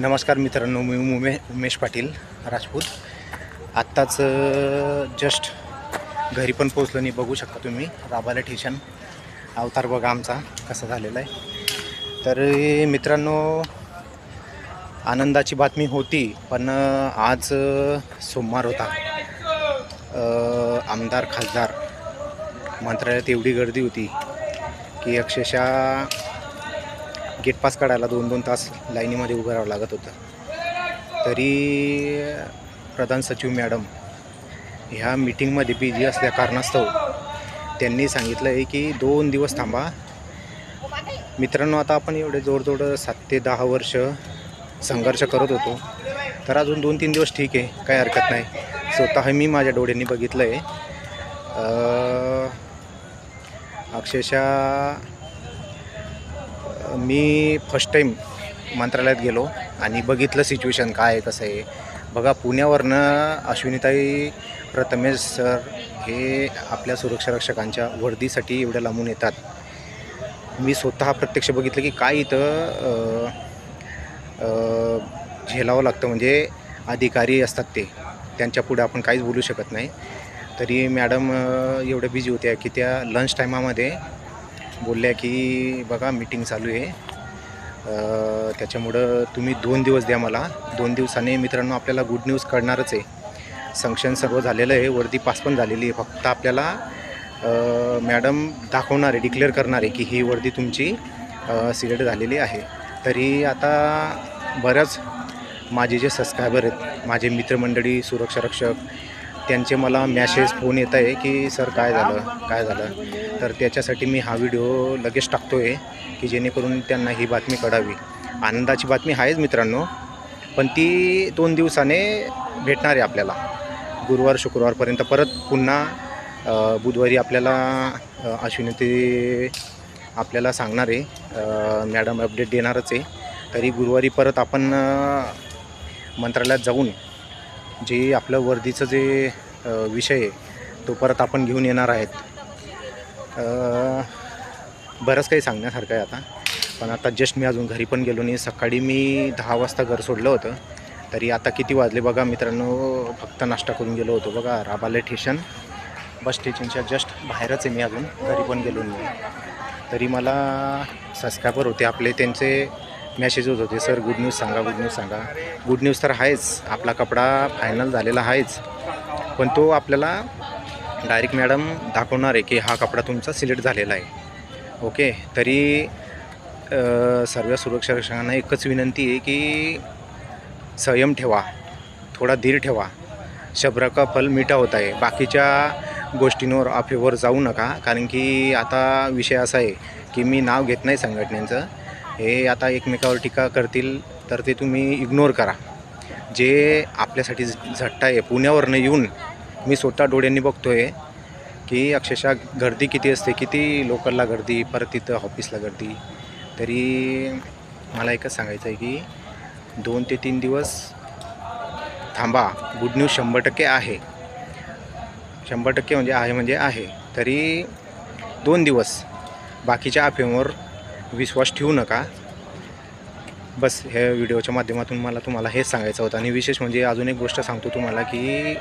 नमस्कार मित्रांनो मी उमे उमेश पाटील राजपूत. आत्ताच जस्ट घरी पण पोचलो नाही बघू शकता तुम्ही. राबाला ठेशन अवतार बघा आमचा कसा झालेला आहे. तर मित्रांनो आनंदाची बातमी होती पण आज सोमवार होता. आमदार खासदार मंत्रालयात एवढी गर्दी होती की अक्षरशः गेट पास काढायला दोन दोन तास लाईनीमध्ये उभं राहावं लागत होतं. तरी प्रधान सचिव मॅडम ह्या मीटिंगमध्ये बिझी असल्या कारणास्तव त्यांनी सांगितलं आहे की दोन दिवस थांबा. मित्रांनो आता आपण एवढे जवळजवळ सात ते दहा वर्ष संघर्ष करत होतो. तर अजून दोन तीन दिवस ठीक आहे काही हरकत नाही. स्वतः मी माझ्या डोळ्यांनी बघितलं आहे अक्षरशः मी फर्स्ट टाईम मंत्रालयात गेलो आणि बघितलं सिच्युएशन काय आहे कसं आहे. बघा पुण्यावरनं अश्विनीताई प्रथमेश सर हे आपल्या सुरक्षा रक्षकांच्या वर्दीसाठी एवढ्या लांबून येतात. मी स्वतः प्रत्यक्ष बघितलं की काय इथं झेलावं लागतं म्हणजे अधिकारी असतात ते. त्यांच्या पुढे आपण काहीच बोलू शकत नाही. तरी मॅडम एवढ्या बिझी होत्या की त्या लंच टायमामध्ये बोलल्या की बघा मीटिंग चालू आहे. त्याच्यामुळं तुम्ही दोन दिवस द्या मला. दोन दिवसाने मित्रांनो आपल्याला गुड न्यूज कळणारच आहे. संक्शन सर्व झालेलं आहे. वरती पास पण झालेली आहे. फक्त आपल्याला मॅडम दाखवणार आहे डिक्लेअर करणार आहे की ही वर्दी तुमची सिलेक्ट झालेली आहे. तरी आता बऱ्याच माझे जे सबस्क्रायबर आहेत माझे मित्रमंडळी सुरक्षा रक्षक त्यांचे मला मॅसेज फोन येत आहे की सर काय झालं? काय झालं? तर त्याच्यासाठी मी हा व्हिडिओ लगेच टाकतो आहे की जेणेकरून त्यांना ही बातमी कळावी. आनंदाची बातमी आहेच मित्रांनो पण ती दोन दिवसाने भेटणार आहे आपल्याला. गुरुवार शुक्रवारपर्यंत परत पुन्हा बुधवारी आपल्याला अश्विनी ते आपल्याला सांगणार आहे. मॅडम अपडेट देणारच आहे. तरी गुरुवारी परत आपण मंत्रालयात जाऊन जे आपलं वर्दीचं जे विषय आहे तो परत आपण घेऊन येणार आहेत. बरंच काही सांगण्यासारखं आहे आता. पण आता जस्ट मी अजून घरी पण गेलो नाही. सकाळी मी दहा वाजता घर सोडलं होतं. तरी आता किती वाजले बघा मित्रांनो फक्त नाश्ता करून गेलो होतो बघा. राबाले स्टेशन बस स्टेशनच्या जस्ट बाहेरच आहे मी अजून. घरी पण गेलो नाही. तरी मला सबस्क्रायबर होते आपले. त्यांचे मॅसेज होते. सर गुड न्यूज सांगा गुड न्यूज सांगा. गुड न्यूज तर आहेच. आपला कपडा फायनल झालेला आहेच. पण तो आपल्याला डायरेक्ट मॅडम दाखवणार आहे की हा कपडा तुमचा सिलेक्ट झालेला आहे. ओके? तरी सर्व सुरक्षा रक्षकांना एकच विनंती आहे की संयम ठेवा. थोडा धीर ठेवा. शब्र का फल मिठा होत आहे. बाकीच्या गोष्टींवर अफेवर जाऊ नका. कारण की आता विषय असा आहे की मी नाव घेत नाही संघटनेचं. हे आता एकमेकावर टीका करतील तर ते तुम्ही इग्नोर करा. जे आपल्यासाठी झ- झट्टा आहे पुण्यावरनं येऊन मी स्वतः डोळ्यांनी बघतो आहे की अक्षरशः गर्दी किती असते किती लोकलला गर्दी परत तिथं ऑफिसला गर्दी. तरी मला एकच सांगायचं आहे की दोन ते तीन दिवस थांबा. गुड न्यूज शंभर टक्के आहे. शंभर टक्के म्हणजे आहे म्हणजे आहे. तरी दोन दिवस बाकीच्या अफेवर विश्वास ठेवू नका. बस ह्या व्हिडिओच्या माध्यमातून मला तुम्हाला हेच सांगायचं होतं. आणि विशेष म्हणजे अजून एक गोष्ट सांगतो तुम्हाला की